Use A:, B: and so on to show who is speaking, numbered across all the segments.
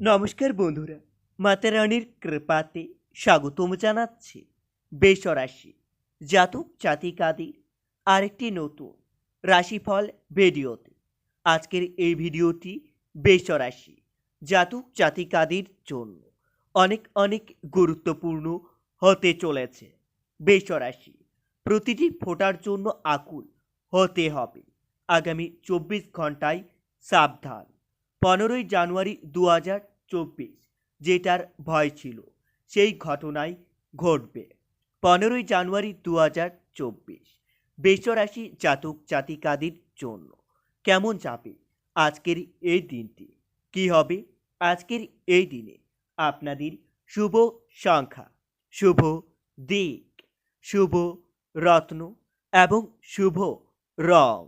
A: নমস্কার বন্ধুরা, মাতা রানীর কৃপাতে স্বাগতম জানাচ্ছি বেসরাশি জাতক জাতিকাদের আরেকটি নতুন রাশিফল ভিডিওতে। আজকের এই ভিডিওটি বেসরাশি জাতক জাতিকাদের জন্য অনেক অনেক গুরুত্বপূর্ণ হতে চলেছে। বেসরাশি প্রতিটি ফোটার জন্য আকুল হতে হবে। আগামী চব্বিশ ঘন্টায় সাবধান। পনেরোই জানুয়ারি দু হাজার চব্বিশ, যেটার ভয় ছিল, সেই ঘটনাই ঘটবে। পনেরোই জানুয়ারি দু হাজার চব্বিশ বেসরাশি জাতক জাতিকাদের জন্য কেমন যাবে আজকের এই দিনটি? কি হবে আজকের এই দিনে? আপনাদের শুভ সংখ্যা, শুভ দিক, শুভ রত্ন এবং শুভ রং।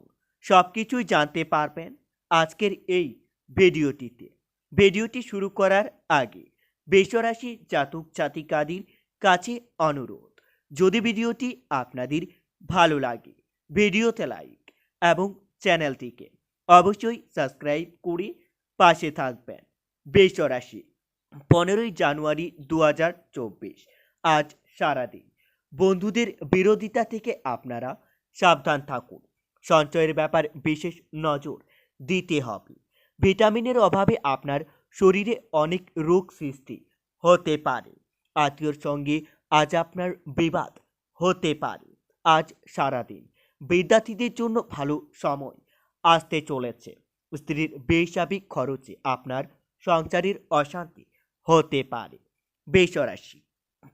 A: সব কিছুই জানতে পারবেন আজকের এই ভিডিওটিতে ভিডিওটি শুরু করার আগে বেসরাশি জাতক জাতিকাদের কাছে অনুরোধ, যদি ভিডিওটি আপনাদের ভালো লাগে, ভিডিওতে লাইক এবং চ্যানেলটিকে অবশ্যই সাবস্ক্রাইব করে পাশে থাকবেন। বেসরাশি পনেরোই জানুয়ারি দু হাজার চব্বিশ, আজ সারাদিন। বন্ধুদের বিরোধিতা থেকে আপনারা সাবধান থাকুন। সঞ্চয়ের ব্যাপার বিশেষ নজর দিতে হবে। ভিটামিনের অভাবে আপনার শরীরে অনেক রোগ সৃষ্টি হতে পারে। আত্মীয়র সঙ্গে আজ আপনার বিবাদ হতে পারে। আজ সারাদিন বিদ্যার্থীদের জন্য ভালো সময় আসতে চলেছে। স্ত্রীর বেস্বাভাবিক খরচে আপনার সংসারের অশান্তি হতে পারে। বেসরাশি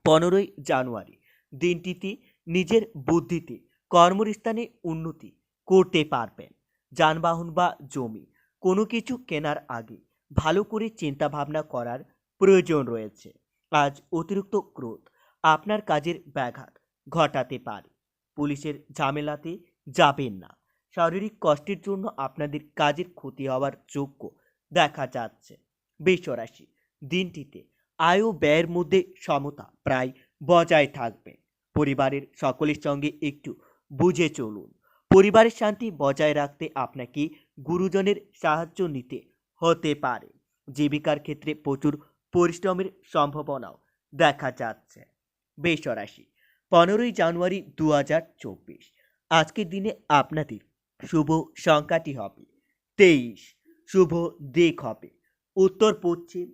A: পনেরোই জানুয়ারি দিনটিতে নিজের বুদ্ধিতে কর্মস্থানে উন্নতি করতে পারবেন। যানবাহন বা জমি কোনো কিছু কেনার আগে ভালো করে চিন্তা ভাবনা করার প্রয়োজন রয়েছে। আজ অতিরিক্ত ক্রোধ আপনার কাজের ব্যাঘাত ঘটাতে পারে। পুলিশের ঝামেলাতে যাবেন না। শারীরিক কষ্টের জন্য আপনাদের কাজের ক্ষতি হওয়ার যোগ্য দেখা যাচ্ছে। বেসরাশি দিনটিতে আয় ও ব্যয়ের মধ্যে সমতা প্রায় বজায় থাকবে। পরিবারের সকলের সঙ্গে একটু বুঝে চলুন। পরিবারের শান্তি বজায় রাখতে আপনাকে গুরুজনের সাহায্য নিতে হতে পারে। জীবিকার ক্ষেত্রে প্রচুর পরিশ্রমের সম্ভাবনাও দেখা যাচ্ছে। বেসরাশি, পনেরোই জানুয়ারি দু হাজার চব্বিশ। আজকের দিনে আপনাদের শুভ সংখ্যাটি হবে তেইশ। শুভ দিক হবে উত্তর পশ্চিম।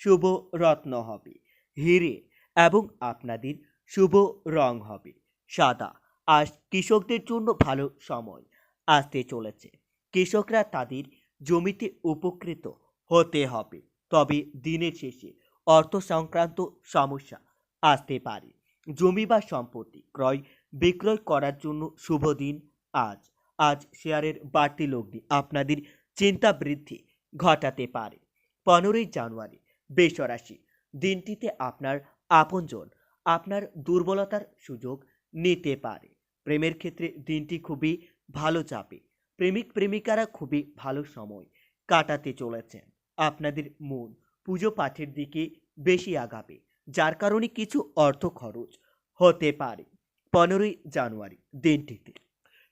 A: শুভ রত্ন হবে হিরে এবং আপনাদের শুভ রং হবে সাদা। আজ কৃষকদের জন্য ভালো সময় আসতে চলেছে। কৃষকরা তাদের জমিতে উপকৃত হতে হবে। তবে দিনের শেষে অর্থ সংক্রান্ত সমস্যা আসতে পারে। জমি বা সম্পত্তি ক্রয়, বিক্রয় করার জন্য শুভ দিন আজ। আজ শেয়ারের বাড়তি লগ্নি আপনাদের চিন্তা বৃদ্ধি ঘটাতে পারে। পনেরোই জানুয়ারি বেসরাশি দিনটিতে আপনার আপনজন আপনার দুর্বলতার সুযোগ নিতে পারে। প্রেমের ক্ষেত্রে দিনটি খুবই ভালো চাপে। প্রেমিক প্রেমিকারা খুবই ভালো সময় কাটাতে চলেছেন। আপনাদের মন পুজো পাঠের দিকে বেশি আগাবে, যার কারণে কিছু অর্থ খরচ হতে পারে। পনেরোই জানুয়ারি দিনটিতে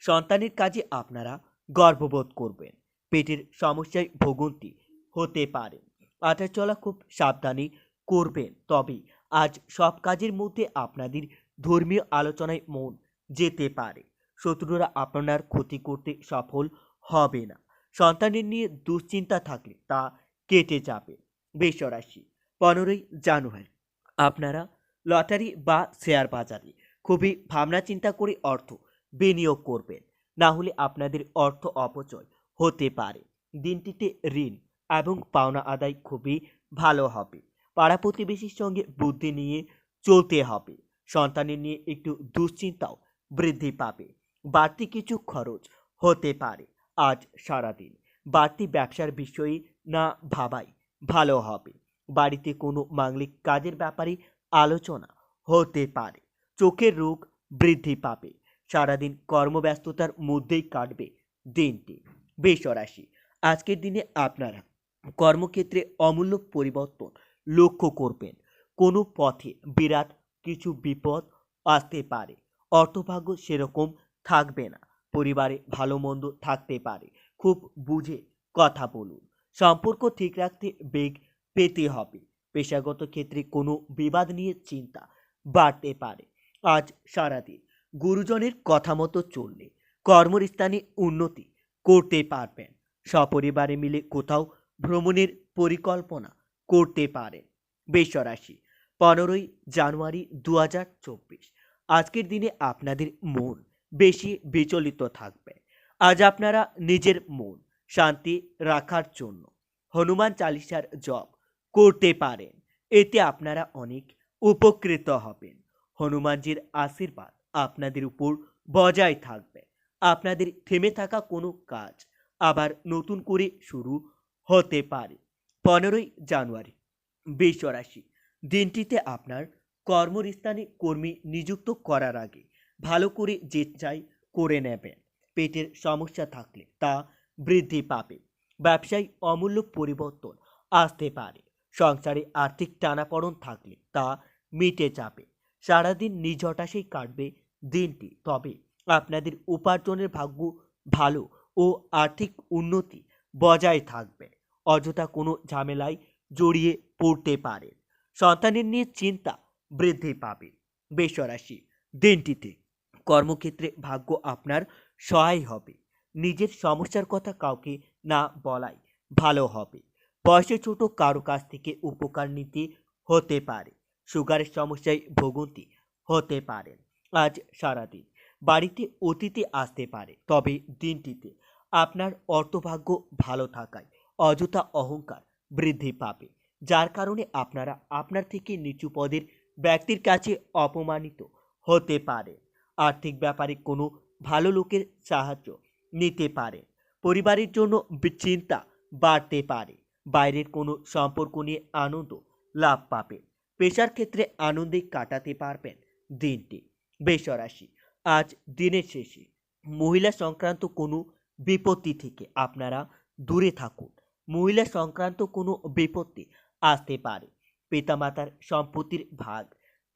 A: সন্তানের কাজে আপনারা গর্ববোধ করবেন। পেটের সমস্যায় ভোগন্তি হতে পারে। আটা চলা খুব সাবধানে করবেন। তবে আজ সব কাজের মধ্যে আপনাদের ধর্মীয় আলোচনায় মন যেতে পারে। শত্রুরা আপনার ক্ষতি করতে সফল হবে না। সন্তানের নিয়ে দুশ্চিন্তা থাকলে তা কেটে যাবে। বেসরাশি পনেরোই জানুয়ারি। আপনারা লটারি বা শেয়ার বাজারে খুবই ভাবনা চিন্তা করে অর্থ বিনিয়োগ করবেন। না হলে আপনাদের অর্থ অপচয় হতে পারে। দিনটিতে ঋণ এবং পাওনা আদায় খুবই ভালো হবে। পাড়া প্রতিবেশীর সঙ্গে বুদ্ধি নিয়ে চলতে হবে। সন্তানের নিয়ে একটু দুশ্চিন্তাও বৃদ্ধি পাবে। বাড়তি কিছু খরচ হতে পারে আজ সারাদিন। বাড়তি ব্যবসার বিষয়ে না ভাবাই ভালো হবে। বাড়িতে কোনো মাংলিক কাজের ব্যাপারে আলোচনা হতে পারে। চোখের রোগ বৃদ্ধি পাবে। সারাদিন কর্মব্যস্ততার মধ্যেই কাটবে দিনটি। বেসরাশি আজকের দিনে আপনারা কর্মক্ষেত্রে অমূল্য পরিবর্তন লক্ষ্য করবেন। কোনো পথে বিরাট কিছু বিপদ আসতে পারে। অর্থভাগ্য সেরকম থাকবে না। পরিবারে ভালো মন্দ থাকতে পারে। খুব বুঝে কথা বলুন। সম্পর্ক ঠিক রাখতে বেগ পেতে হবে। পেশাগত ক্ষেত্রে কোনো বিবাদ নিয়ে চিন্তা বাড়তে পারে। আজ সারাদিন গুরুজনের কথা মতো চললে কর্মস্থানে উন্নতি করতে পারবেন। সপরিবারে মিলে কোথাও ভ্রমণের পরিকল্পনা করতে পারেন। বেশরাশি পনেরোই জানুয়ারি দু হাজার চব্বিশ। আজকের দিনে আপনাদের মন বেশি বিচলিত থাকবে। আজ আপনারা নিজের মন শান্তি রাখার জন্য হনুমান চালিসার জপ করতে পারেন। এতে আপনারা অনেক উপকৃত হবেন। হনুমানজির আশীর্বাদ আপনাদের উপর বজায় থাকবে। আপনাদের থেমে থাকা কোনো কাজ আবার নতুন করে শুরু হতে পারে। পনেরোই জানুয়ারি বৃষ রাশি দিনটিতে আপনার কর্মস্থানে কর্মী নিযুক্ত করার আগে ভালো করে যে চাই করে নেবেন। পেটের সমস্যা থাকলে তা বৃদ্ধি পাবে। ব্যবসায় অমূল্য পরিবর্তন আসতে পারে। সংসারে আর্থিক টানাপড়ন থাকলে তা মিটে যাবে। সারাদিন নিজ হতাশেই কাটবে দিনটি। তবে আপনাদের উপার্জনের ভাগ্য ভালো ও আর্থিক উন্নতি বজায় থাকবে। অযথা কোনো ঝামেলায় জড়িয়ে পড়তে পারে সন্তানের নিয়ে চিন্তা বৃদ্ধি পাবে। বেসরাশি দিনটিতে কর্মক্ষেত্রে ভাগ্য আপনার সহায় হবে। নিজের সমস্যার কথা কাউকে না বলাই ভালো হবে। বয়সে ছোট কারও কাছ থেকে উপকার নিতে হতে পারে। সুগারের সমস্যায় ভোগন্তি হতে পারেন আজ সারাদিন বাড়িতে অতিথি আসতে পারে। তবে দিনটিতে আপনার অর্থভাগ্য ভালো থাকায় অযথা অহংকার বৃদ্ধি পাবে। যার কারণে আপনারা আপনার থেকে নিচু পদের ব্যক্তির কাছে অপমানিত হতে পারে। আর্থিক ব্যাপারে কোনো ভালো লোকের সাহায্য নিতে পারে। পরিবারের জন্য চিন্তা বাড়তে পারে। বাইরের কোনো সম্পর্ক নিয়ে আনন্দ লাভ পাবেন পেশার ক্ষেত্রে আনন্দে কাটাতে পারবেন দিনটি। বেসরাশি আজ দিনের শেষে। মহিলা সংক্রান্ত কোনো বিপত্তি থেকে আপনারা দূরে থাকুন। মহিলা সংক্রান্ত কোনো বিপত্তি আসতে পারে। পিতামাতার সম্পত্তির ভাগ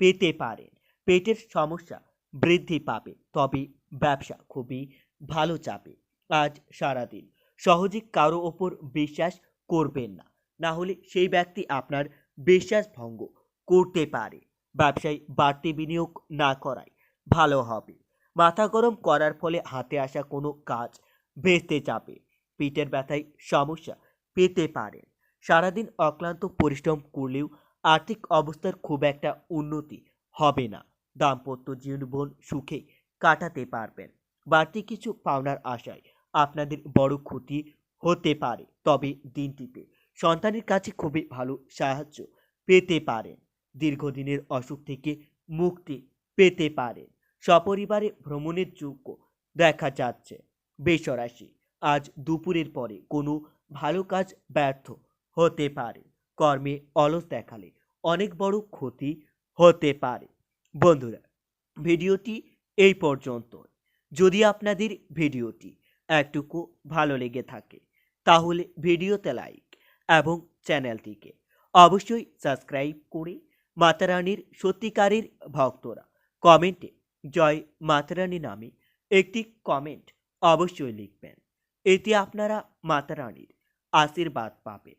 A: পেতে পারেন। পেটের সমস্যা বৃদ্ধি পাবে, তবে ব্যবসা খুবই ভালো চাপে আজ সারাদিন সহজে কারও ওপর বিশ্বাস করবেন না। না হলে সেই ব্যক্তি আপনার বিশ্বাস ভঙ্গ করতে পারে। ব্যবসায় বাড়তি বিনিয়োগ না করাই ভালো হবে। মাথা গরম করার ফলে হাতে আসা কোনো কাজ ভেস্তে যাবে। পিঠের ব্যথায় সমস্যা পেতে পারেন। সারাদিন অক্লান্ত পরিশ্রম করলেও আর্থিক অবস্থার খুব একটা উন্নতি হবে না। দাম্পত্য জীবন সুখে কাটাতে পারবেন। বাড়তি কিছু পাওনার আশায় আপনাদের বড় ক্ষতি হতে পারে। তবে দিনটিতে সন্তানের কাছে খুবই ভালো সাহায্য পেতে পারেন। দীর্ঘদিনের অসুখ থেকে মুক্তি পেতে পারেন। সপরিবারে ভ্রমণের যোগ্য দেখা যাচ্ছে। বেসরাশি, আজ দুপুরের পরে কোনো ভালো কাজ ব্যর্থ হতে পারে। কর্মে অলস দেখালে অনেক বড় ক্ষতি হতে পারে। বন্ধুরা, ভিডিওটি এই পর্যন্ত যদি আপনাদের ভিডিওটি একটুকু ভালো লেগে থাকে, তাহলে ভিডিওতে লাইক এবং চ্যানেলটিকে অবশ্যই সাবস্ক্রাইব করে মাতারানীর সত্যিকারের ভক্তরা কমেন্টে জয় মাতারানী নামে একটি কমেন্ট অবশ্যই লিখবেন। এতে আপনারা মাতারানীর আশীর্বাদ পাবেন।